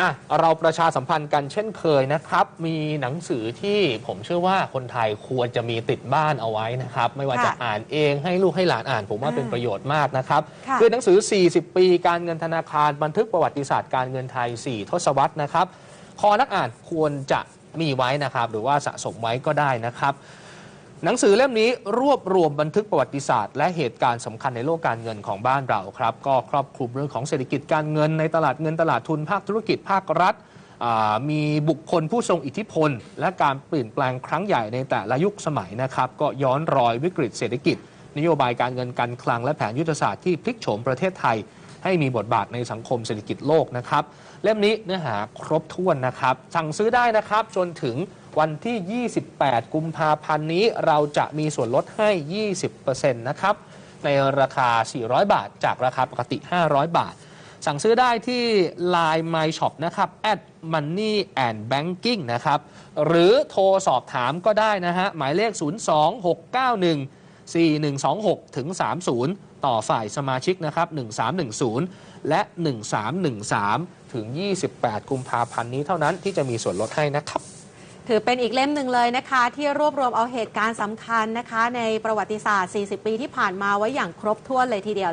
อะเราประชาสัมพันธ์กันเช่นเคยนะครับ มีหนังสือที่ผมเชื่อว่าคนไทยควรจะมีติดบ้านเอาไว้นะครับ ไม่ว่าจะค่ะอ่านเองให้ลูกให้หลานอ่าน ผมว่าอ่าเป็นประโยชน์มากนะครับค่ะคือหนังสือ 40 ปีการเงินธนาคารบันทึกประวัติศาสตร์การเงินไทย 4 ทศวรรษนะครับ คอนักอ่านควรจะมีไว้นะครับ หรือว่าสะสมไว้ก็ได้นะครับ หนังสือเล่มนี้รวบรวมบันทึกประวัติศาสตร์ และเหตุการณ์สำคัญในโลกการเงินของบ้านเราครับ ก็ครอบคลุมเรื่องของเศรษฐกิจการเงินในตลาดเงินตลาดทุนภาคธุรกิจภาครัฐ มีบุคคลผู้ทรงอิทธิพล และการเปลี่ยนแปลงครั้งใหญ่ในแต่ละยุคสมัยนะครับ ก็ย้อนรอยวิกฤตเศรษฐกิจ นโยบายการเงินการคลังและแผนยุทธศาสตร์ที่พลิกโฉมประเทศไทย ให้มีบทบาทในสังคมเศรษฐกิจโลกนะครับเล่มนี้เนื้อหาครบถ้วนนะครับสั่งซื้อได้นะครับจนถึง วันที่ 28 กุมภาพันธ์นี้เราจะมีส่วนลดให้ 20%นะครับ ในราคา 400 บาท จากราคาปกติ 500 บาท สั่งซื้อได้ที่ Line My Shop นะครับ at money and banking นะครับ หรือโทรสอบถามก็ได้นะฮะ หมายเลข 02691 4126 ถึง 30 ต่อฝ่ายสมาชิกนะครับ 1310 และ 1313 ถึง 28 กุมภาพันธ์นี้เท่านั้นที่จะมีส่วนลดให้นะครับ ถือเป็นอีกเล่มหนึ่งเลยนะคะ ที่รวบรวมเอาเหตุการณ์สำคัญนะคะ ในประวัติศาสตร์ 40 ปีที่ผ่านมาไว้อย่างครบถ้วนเลยทีเดียว